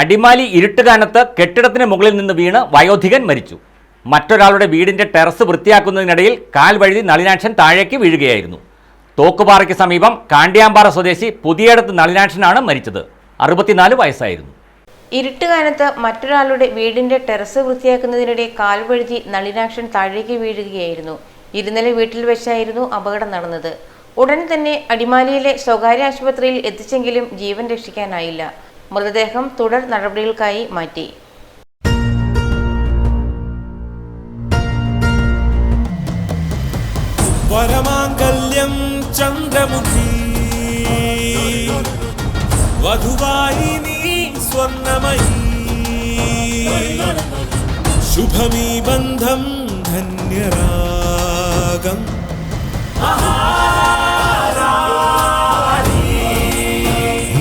അടിമാലി ഇരുട്ടുകാനത്ത് കെട്ടിടത്തിന് മുകളിൽ നിന്ന് വീണ് വയോധികൻ മരിച്ചു. മറ്റൊരാളുടെ വീടിന്റെ ടെറസ് വൃത്തിയാക്കുന്നതിനിടയിൽ കാൽ വഴുതി നളിനാക്ഷൻ താഴേക്ക് വീഴുകയായിരുന്നു. തോക്കുപാറയ്ക്ക് സമീപം കാണ്ടിയാമ്പാറ സ്വദേശി പുതിയടത്ത് നളിനാക്ഷനാണ് മരിച്ചത്. അറുപത്തിനാല് വയസ്സായിരുന്നു. ഇരുട്ടുകാലത്ത് മറ്റൊരാളുടെ വീടിന്റെ ടെറസ് വൃത്തിയാക്കുന്നതിനിടെ കാൽ വഴുതി നളിനാക്ഷൻ താഴേക്ക് വീഴുകയായിരുന്നു. ഇരുന്നലെ വീട്ടിൽ വെച്ചായിരുന്നു അപകടം നടന്നത്. ഉടൻ തന്നെ അടിമാലിയിലെ സ്വകാര്യ ആശുപത്രിയിൽ എത്തിച്ചെങ്കിലും ജീവൻ രക്ഷിക്കാനായില്ല. മൃതദേഹം തുടർ നടപടികൾക്കായി മാറ്റി. വരമാംഗല്യം ചന്ദ്രമുഖി. വധുവായി നീ സ്വർണമയി ശുഭമീ ബന്ധം ധന്യരാഗം.